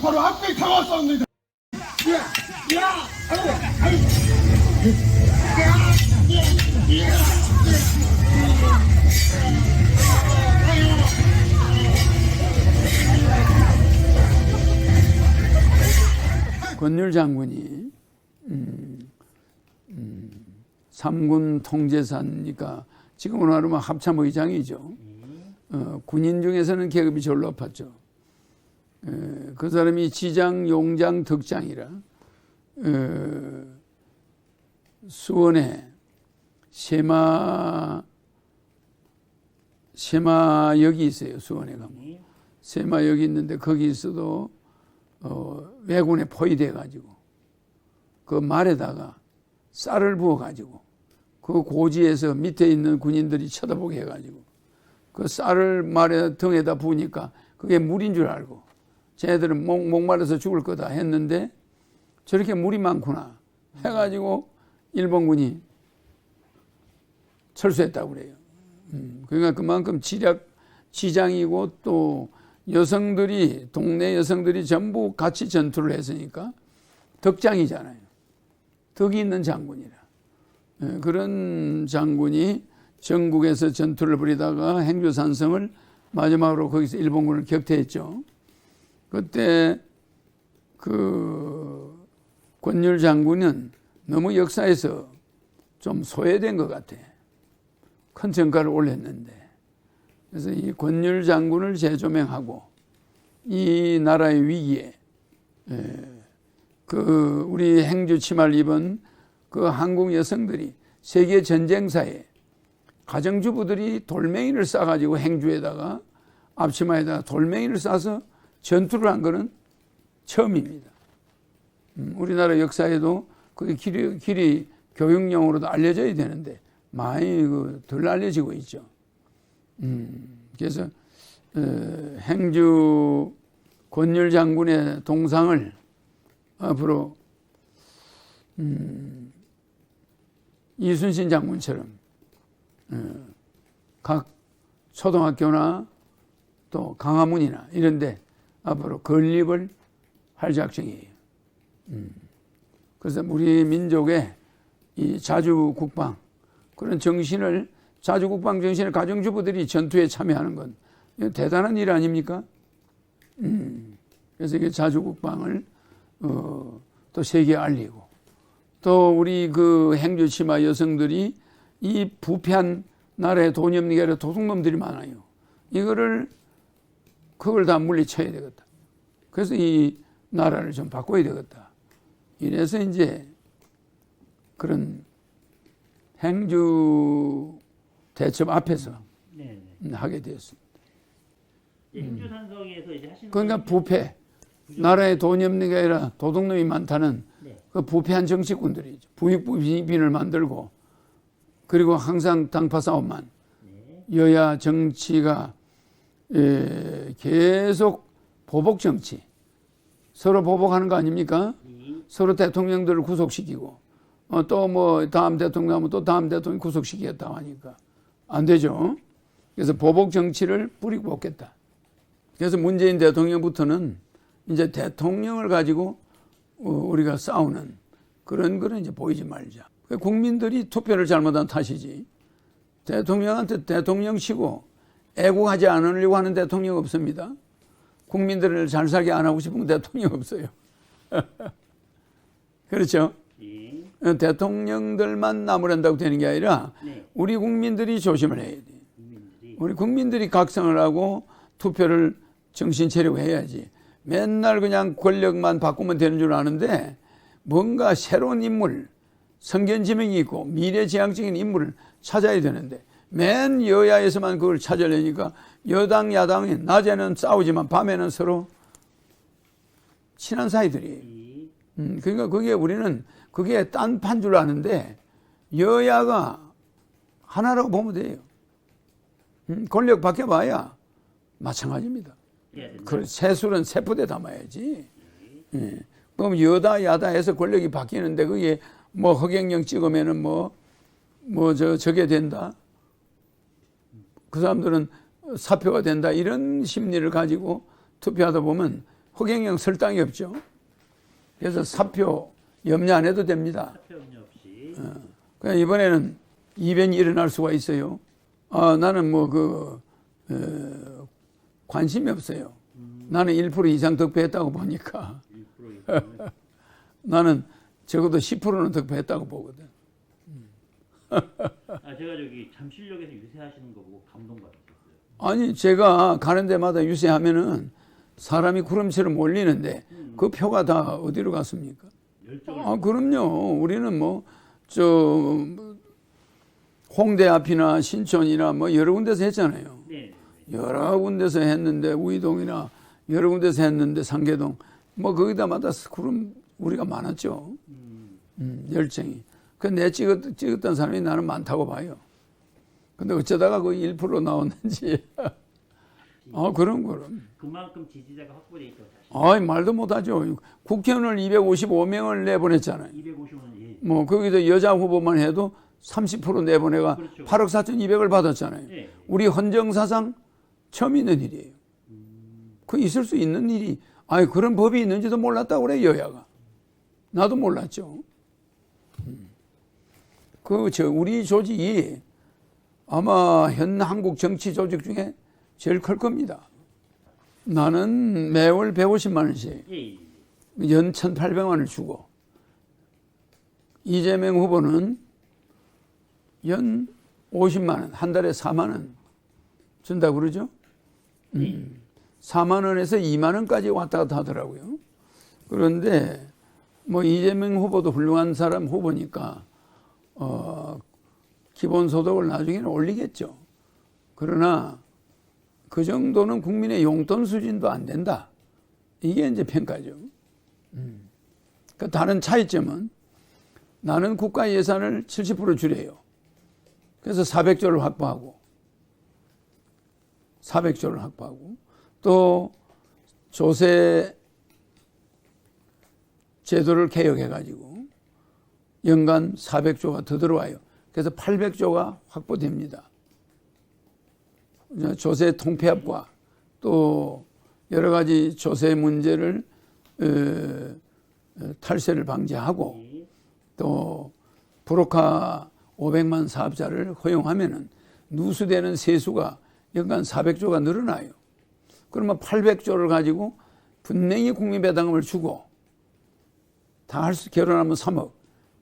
바로 앞에 다가왔습니다. 야, 야, 아이고, 아이고. 권율 장군이 음, 음, 통제사니까 지금으로 말하면 합참 의장이죠. 어, 군인 중에서는 계급이 제일 높았죠. 에, 그 사람이 지장, 용장, 덕장이라 어, 수원에 세마 세마역이 있어요. 수원에 가면 세마역이 있는데 거기 있어도 어, 왜군에 포위돼 가지고 그 말에다가 쌀을 부어 가지고 그 고지에서 밑에 있는 군인들이 쳐다보게 해 가지고 그 쌀을 말에 등에다 부으니까 그게 물인 줄 알고 쟤네들은 목, 목마르서 죽을 거다 했는데 저렇게 물이 많구나 해가지고 일본군이 철수했다고 그래요. 음, 그러니까 그만큼 지략 지장이고 또 여성들이 동네 여성들이 전부 같이 전투를 했으니까 덕장이잖아요. 덕이 있는 장군이라 예, 그런 장군이 전국에서 전투를 벌이다가 행주산성을 마지막으로 거기서 일본군을 격퇴했죠. 그때 그 권율 장군은 너무 역사에서 좀 소외된 것 같아. 큰 전가를 올렸는데. 그래서 이 권율 장군을 재조명하고 이 나라의 위기에 에, 그 우리 행주 치마를 입은 그 한국 여성들이 세계 전쟁사에 가정주부들이 돌멩이를 싸가지고 행주에다가 앞치마에다가 돌멩이를 싸서 전투를 한 거는 처음입니다. 음, 우리나라 역사에도 그게 길이, 길이 교육용으로도 알려져야 되는데 많이 그 덜 알려지고 있죠. 음, 그래서 어, 행주 권율 장군의 동상을 앞으로 음, 이순신 장군처럼 어, 각 초등학교나 또 강화문이나 이런데 앞으로 건립을 할 작정이에요. 음. 그래서 우리 민족의 이 자주 국방 그런 정신을 자주 국방 정신을 가정주부들이 전투에 참여하는 건 대단한 일 아닙니까? 음. 그래서 이게 자주 국방을 어, 또 세계에 알리고 또 우리 그 행주치마 여성들이 이 부패한 나라에 돈이 없는 게 아니라 도둑놈들이 많아요. 이거를 그걸 다 물리쳐야 되겠다. 그래서 이 나라를 좀 바꿔야 되겠다. 이래서 이제 그런 행주 대첩 앞에서 네, 네. 하게 되었습니다. 이제 행주 산성에서 이제 하시는 그러니까 건 부패, 나라에 돈이 없는 게 아니라 도둑놈이 많다는 네. 그 부패한 정치꾼들이죠. 부익부빈을 만들고 그리고 항상 당파 싸움만 네. 여야 정치가 에, 계속 보복 정치 서로 보복하는 거 아닙니까? 이 서로 대통령들을 구속시키고 어, 또뭐 다음 대통령 하면 또 다음 대통령 구속시키겠다 하니까 안 되죠. 그래서 보복 정치를 뿌리고 뽑겠다. 그래서 문재인 대통령부터는 이제 대통령을 가지고 어, 우리가 싸우는 그런 거는 이제 보이지 말자. 그 국민들이 투표를 잘못한 탓이지. 대통령한테 대통령치고 애국하지 않으려고 하는 대통령 없습니다. 국민들을 잘 살게 안 하고 싶은 대통령 없어요. 그렇죠? 이 대통령들만 나무란다고 되는 게 아니라 네. 우리 국민들이 조심을 해야 돼. 국민들이 우리 국민들이 각성을 하고 투표를 정신 차리고 해야지. 맨날 그냥 권력만 바꾸면 되는 줄 아는데 뭔가 새로운 인물, 성견지명이 있고 미래지향적인 인물을 찾아야 되는데 맨 여야에서만 그걸 찾으려니까 여당, 야당이 낮에는 싸우지만 밤에는 서로 친한 사이들이에요. 이 음, 그러니까 그게 우리는 그게 딴판 줄 아는데 여야가 하나라고 보면 돼요. 음, 권력 바뀌어봐야 마찬가지입니다. 해야 된다. 그 새술은 세포대 담아야지. 예. 그럼 여다 야다해서 권력이 바뀌는데 그게 뭐 허경영 찍으면은 뭐 뭐 저 저게 된다. 그 사람들은 사표가 된다 이런 심리를 가지고 투표하다 보면 허경영 설 땅이 없죠. 그래서 사표 염려 안 해도 됩니다. 사표 염려 없이 그냥 이번에는 이변이 일어날 수가 있어요. 아, 나는 뭐 그, 어, 관심이 없어요. 나는 1% 이상 득표했다고 보니까 1% 이상을 나는 적어도 10%는 득표했다고 보거든. 아 제가 저기 잠실역에서 유세하시는 거 보고 감동받았었어요. 아니, 제가 가는 데마다 유세하면은 사람이 구름처럼 몰리는데 그 표가 다 어디로 갔습니까? 열정을 아, 그럼요. 우리는 뭐, 저, 뭐 홍대 앞이나 신촌이나 뭐 여러 군데서 했잖아요. 네. 여러 군데서 했는데 우이동이나 여러 군데서 했는데 상계동 뭐 거기다마다 구름 우리가 많았죠. 음, 열정이. 그내 찍었, 찍었던 사람이 나는 많다고 봐요. 근데 어쩌다가 그 1% 나왔는지. 아, 그럼, 그럼. 그만큼 지지자가 확보돼 사실. 아이, 말도 못하죠. 국회의원을 255명을 내보냈잖아요. 250원 예. 뭐, 거기서 여자 후보만 해도 30% 내보내가 그렇죠. 8억 4,200을 받았잖아요. 예. 우리 헌정사상 처음 있는 일이에요. 그 있을 수 있는 일이, 아니, 그런 법이 있는지도 몰랐다고 그래, 여야가. 나도 몰랐죠. 음. 그, 저, 우리 조직이 아마 현 한국 정치 조직 중에 제일 클 겁니다. 나는 매월 150만 원씩 예. 예. 연 1,800만 원을 주고, 이재명 후보는 연 50만 원, 한 달에 4만 원 준다 그러죠? 음, 4만 원에서 2만 원까지 왔다 갔다 하더라고요. 그런데 뭐 이재명 후보도 훌륭한 사람 후보니까, 어, 기본소득을 나중에는 올리겠죠. 그러나 그 정도는 국민의 용돈 수준도 안 된다. 이게 이제 평가죠. 그 다른 차이점은 나는 국가 예산을 70% 줄여요. 그래서 400조를 확보하고 400조를 확보하고 또 조세 제도를 개혁해 가지고 연간 400조가 더 들어와요. 그래서 800조가 확보됩니다. 조세 통폐합과 또 여러 가지 조세 문제를 어, 어, 탈세를 방지하고 예. 또 브로카 500만 사업자를 허용하면은 누수되는 세수가 연간 400조가 늘어나요. 그러면 800조를 가지고 분명히 국민 배당금을 주고 다 할 수 결혼하면 3억,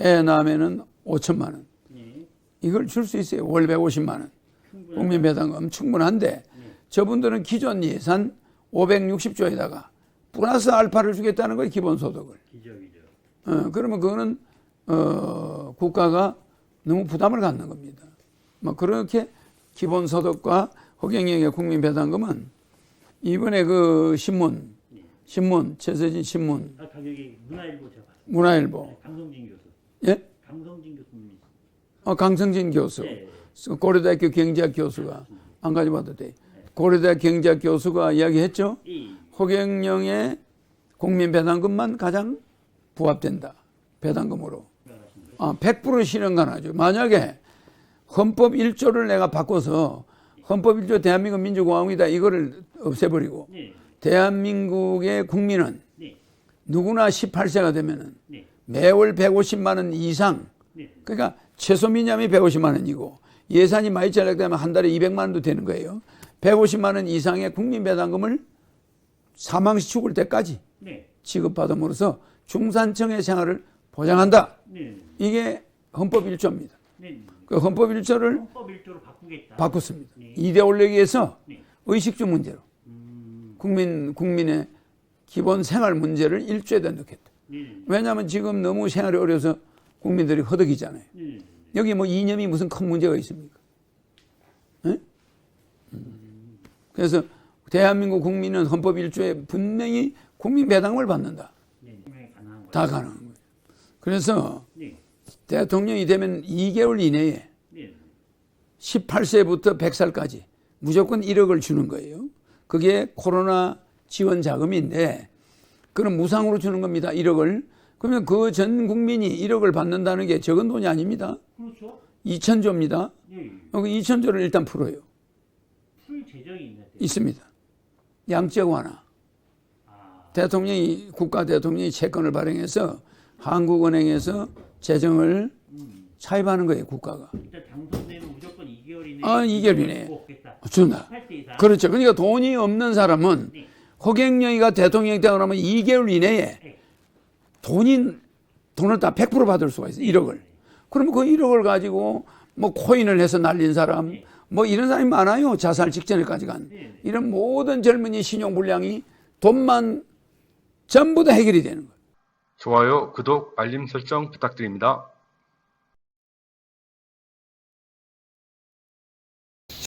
애 낳으면은 5천만 원. 예. 이걸 줄 수 있어요. 월 150만 원. 국민 배당금 충분한데 저분들은 기존 예산 560조에다가 플러스 알파를 주겠다는 거예요. 기본소득을. 어, 그러면 그거는 어, 국가가 너무 부담을 갖는 겁니다. 뭐 그렇게 기본소득과 허경영의 국민배당금은 이번에 그 신문, 신문 최서진 신문, 아 가격이 문화일보. 문화일보, 네, 강성진 교수. 예, 강성진 교수님이. 어, 강성진 교수, 예. 고려대학교 경제학 교수가 안 가져봐도 돼. 고려대학 경제학 교수가 이야기했죠. 이 허경영의 국민 배당금만 가장 부합된다. 배당금으로. 아, 100% 실현가능하죠. 만약에 헌법 1조를 내가 바꿔서 헌법 1조 대한민국 민주공화국이다 이거를 없애버리고 네. 대한민국의 국민은 네. 누구나 18세가 되면은 네. 매월 150만 원 이상 네. 그러니까 최소 미념이 150만 원이고 예산이 많이 절약되면 한 달에 200만 원도 되는 거예요. 150만 원 이상의 국민 배당금을 사망시 죽을 때까지 네. 지급받음으로써 중산층의 생활을 보장한다. 네. 이게 헌법 1조입니다. 네. 그 헌법 1조를 헌법 1조로 바꾸겠다. 바꿨습니다. 네. 이데올로기에서 네. 의식주 문제로 음. 국민 국민의 기본 생활 문제를 1조에다 넣겠다. 네. 왜냐하면 지금 너무 생활이 어려서 국민들이 허덕이잖아요. 네. 여기 뭐 이념이 무슨 큰 문제가 있습니까? 예? 그래서 대한민국 국민은 헌법 1조에 분명히 국민 배당을 받는다. 네. 다 가능한 거예요. 그래서 네. 대통령이 되면 2개월 이내에 네. 18세부터 100살까지 무조건 1억을 주는 거예요. 그게 코로나 지원 자금인데 그럼 무상으로 주는 겁니다. 1억을. 그러면 그 전 국민이 1억을 받는다는 게 적은 돈이 아닙니다. 그렇죠. 2천조입니다. 네. 여기 2천조를 일단 풀어요. 풀 재정이 있는데. 있습니다. 양적 완화. 아. 대통령이 국가 대통령이 채권을 발행해서 한국은행에서 재정을 차입하는 거예요 국가가. 일단 당선되면 무조건 2개월 이내에 아, 2개월 이내에. 준다. 8세 이상. 그렇죠. 그러니까 돈이 없는 사람은 네. 허경영이가 대통령이 되고 나면 2개월 이내에 네. 돈이 돈을 다 100% 받을 수가 있어요. 1억을. 그러면 그 1억을 가지고 뭐 코인을 해서 날린 사람 뭐 이런 사람이 많아요. 자살 직전에까지 간. 네. 이런 모든 젊은이 신용 불량이 돈만 전부 다 해결이 되는 거예요. 좋아요, 구독, 알림 설정 부탁드립니다.